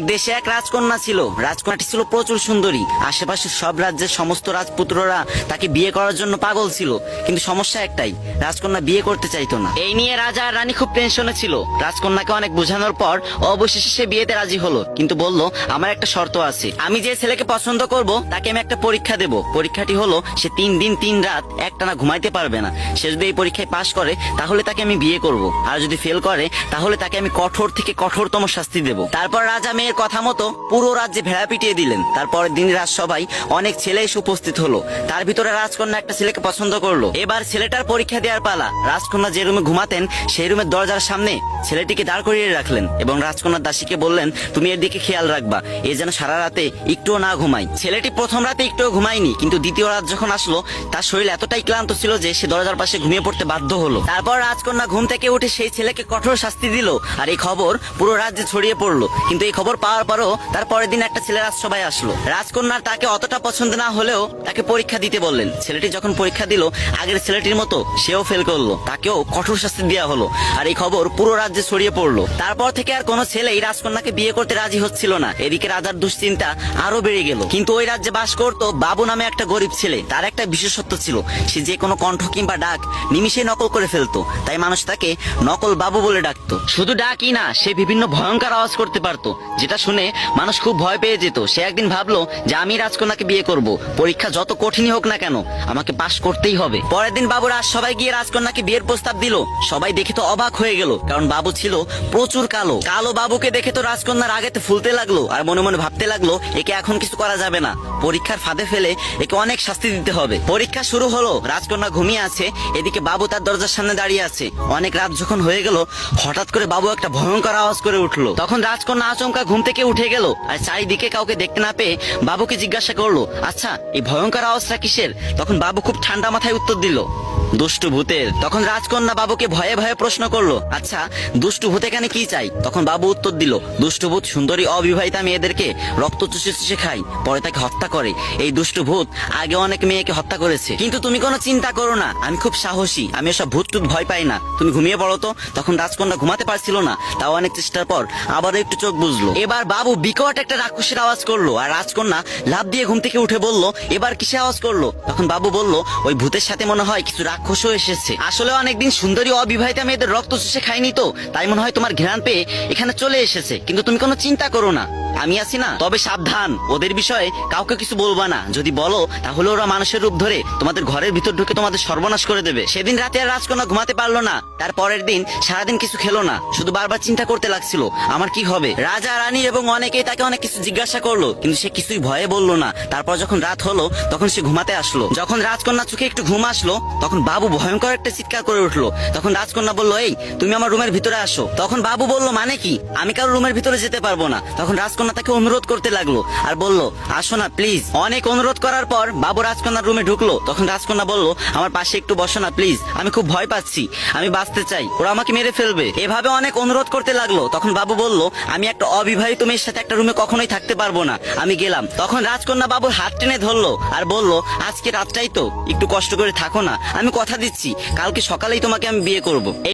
এক দেশে এক রাজকন্যা ছিল। রাজকন্যাটি ছিল প্রচুর সুন্দরী। আশেপাশের সব রাজ্যের সমস্ত রাজপুত্ররা তাকে বিয়ে করার জন্য পাগল ছিল। কিন্তু সমস্যা একটাই, রাজকন্যা বিয়ে করতে চাইতো না। এই নিয়ে রাজা আর রানী খুব টেনশনে ছিল। রাজকন্যাকে অনেক বোঝানোর পর অবশেষে সে বিয়েতে রাজি হলো। কিন্তু বলল, আমার একটা শর্ত আছে। আমি যে ছেলেকে পছন্দ করব, তাকে আমি একটা পরীক্ষা দেব। পরীক্ষাটি হলো, সে তিন দিন তিন রাত একটানা ঘুমাইতে পারবে না। সে যদি এই পরীক্ষায় পাশ করে, তাহলে তাকে আমি বিয়ে করব। আর যদি ফেল করে, তাহলে তাকে আমি কঠোর থেকে কঠোরতম শাস্তি দেব। তারপর রাজা মেয়ের কথা মতো পুরো রাজ্যে ভেড়া পিটিয়ে দিলেন। তারপরের দিন রাজসভায় অনেক ছেলে এসে উপস্থিত হলো। তার ভিতরে রাজকন্যা একটা ছেলেকে পছন্দ করল। এবার ছেলেটার পরীক্ষা দেওয়ার পালা। রাজকন্যা যে রুমে ঘুমাতেন, সেই রুমের দরজার সামনে ছেলেটিকে দাঁড় করিয়ে রাখলেন এবং রাজকন্যার দাসীকে বললেন, তুমি এর দিকে খেয়াল রাখবা। এ যেন সারা রাতে একটুও না ঘুমাই ছেলেটি প্রথম রাতে একটুও ঘুমায়নি, কিন্তু দ্বিতীয় রাত যখন আসলো, তার শরীর এতটাই ক্লান্ত ছিল যে সে দরজার পাশে ঘুমিয়ে পড়তে বাধ্য হলো। তারপর রাজকন্যা ঘুম থেকে উঠে সেই ছেলেকে কঠোর শাস্তি দিল। আর এই খবর পুরো রাজ্যে ছড়িয়ে পড়ল। কিন্তু এই খবর পাওয়ার পরও তার পরের দিন একটা ছেলে রাজসভায় আসলো। রাজকন্যার তাকে অতটা পছন্দ না হলেও তাকে পরীক্ষা দিতে বললেন। ছেলেটি যখন পরীক্ষা দিল, আগের ছেলেটির মতো সেও ফেল করল। তাকেও কঠোর শাস্তি দেওয়া হলো আর এই খবর পুরো রাজ্যে ছড়িয়ে পড়ল। তারপর থেকে আর কোনো ছেলেই রাজকন্যাকে বিয়ে করতে রাজি হচ্ছিল না। এদিকে রাজার দুশ্চিন্তা আরও বেড়ে গেল। কিন্তু ওই রাজ্যে বাস করতো বাবু নামে একটা গরিব ছেলে। তার একটা বিশেষত্ব ছিল, সে যে কোনো কণ্ঠ কিংবা ডাক নিমিষে নকল করে ফেলতো। তাই মানুষ তাকে নকল বাবু বলে ডাকতো। শুধু ডাকই না, সে বিভিন্ন ভয়ঙ্কর আওয়াজ করতে পারতো যেটা শুনে মানুষ খুব ভয় পেয়ে যেত। সে একদিন ভাবলো যে আমি রাজকন্যাকে বিয়ে করব। পরীক্ষা যত কঠিনই হোক না কেন, আমাকে পাশ করতেই হবে। পরের দিন বাবু রাজ সবাই গিয়ে রাজকন্যাকে বিয়ের প্রস্তাব দিল। সবাই দেখে তো অবাক হয়ে গেল, কারণ বাবু ছিল প্রচুর কালো। কালো বাবুকে দেখে তো রাজকন্যার আগেতে ফুলতে লাগল, আর মনে মনে ভাবতে লাগল, একে এখন কিছু করা যাবে না। পরীক্ষার ফাঁদে ফেলে একে অনেক শাস্তি দিতে হবে। পরীক্ষা শুরু হলো, রাজকন্যা ঘুমিয়ে আছে, এদিকে বাবু তার দরজার সামনে দাঁড়িয়ে আছে। অনেক রাত যখন হয়ে গেল, হঠাৎ করে বাবু একটা ভয়ঙ্কর আওয়াজ করে উঠল। তখন রাজকন্যা আচমকা ঘুম থেকে উঠে গেল আর চারিদিকে কাউকে দেখতে না পেয়ে বাবুকে জিজ্ঞাসা করল আচ্ছা এই ভয়ঙ্কর আওয়াজটা কিসের? তখন বাবু খুব ঠান্ডা মাথায় উত্তর দিল দুষ্টু ভূতের তখন রাজকন্যা বাবুকে ভয়ে ভয়ে প্রশ্ন করল আচ্ছা দুষ্টু ভূত এখানে কি চাই? তখন বাবু উত্তর দিল, দুষ্টু ভূত সুন্দরী অবিবাহিতা মেয়েদেরকে রক্ত চুষে চুষে খায়, পরে তাকে হত্যা করে। এই দুষ্টু ভূত আগে অনেক মেয়েকে হত্যা করেছে। কিন্তু তুমি কোনো চিন্তা করো না, আমি খুব সাহসী, আমি এসব ভূত টুত ভয় পাই না। তুমি ঘুমিয়ে পড়ো তো? তখন রাজকন্যা ঘুমাতে পারছিল না, তাও অনেক চেষ্টার পর আবার একটু চোখ বুঝলো এবার বাবু বিকট একটা রাক্ষসের আওয়াজ করল, আর রাজকন্যা লাভ দিয়ে ঘুম থেকে উঠে বলল, এবার কিসে আওয়াজ করল? তখন বাবু বলল, ওই ভূতের সাথে মনে হয় কিছু রাক্ষসও এসেছে। আসলে অনেকদিন সুন্দরী অবিবাহিতা মেয়েদের রক্ত চুষে খায়নি তো, তাই মনে হয় তোমার ঘ্রাণ পেয়ে এখানে চলে এসেছে। কিন্তু তুমি কোনো চিন্তা করো না। আমি আছি না, তবে সাবধান। ওদের বিষয়ে কাউকে কিছু বলবা না। যদি বলো, তাহলে ওরা মানুষের রূপ ধরে তোমাদের ঘরের ভিতর ঢুকে তোমাদের সর্বনাশ করে দেবে। সেদিন রাতে আর রাজকন্যা ঘুমাতে পারল না। তার পরের দিন সারাদিন কিছু খেলো না। শুধু বারবার চিন্তা করতে লাগছিল, আমার কি হবে? রাজা, রানী এবং অনেকেই তাকে অনেক কিছু জিজ্ঞাসা করল, কিন্তু সে কিছুই ভয়ে বলল না। তারপর যখন রাত হলো, তখন সে ঘুমাতে আসলো। যখন রাজকন্যা চোখে একটু ঘুম আসলো, তখন বাবু ভয়ঙ্কর একটা চিৎকার করে উঠল। তখন রাজকন্যা বলল, এই, তুমি আমার রুমের ভিতরে আসো। তখন বাবু বলল মানে কি? আমি কারও রুমের ভিতরে যেতে পারব না। তখন রাজকন্যা তাকে অনুরোধ করতে লাগল আর বলল, আসো না প্লিজ অনেক অনুরোধ করার পর বাবু রাজকন্যার রুমে ঢুকলো। তখন রাজকন্যা বলল, আমার পাশে একটু বসো না প্লিজ আমি খুব ভয় পাচ্ছি। আমি বাঁচতে চাই। ওরা আমাকে মেরে ফেলবে। এভাবে অনেক অনুরোধ করতে লাগল। তখন বাবু বলল, আমি একটা অবিবাহিত মেয়ের সাথে একটা রুমে কখনোই থাকতে পারব না। আমি গেলাম। তখন রাজকন্যা বাবুর হাত টেনে ধরলো আর বলল, আজকে রাতটাই তো। একটু কষ্ট করে থাকো না। আমি কথা দিচ্ছি। কালকে সকালেই তোমাকে আমি বিয়ে করব।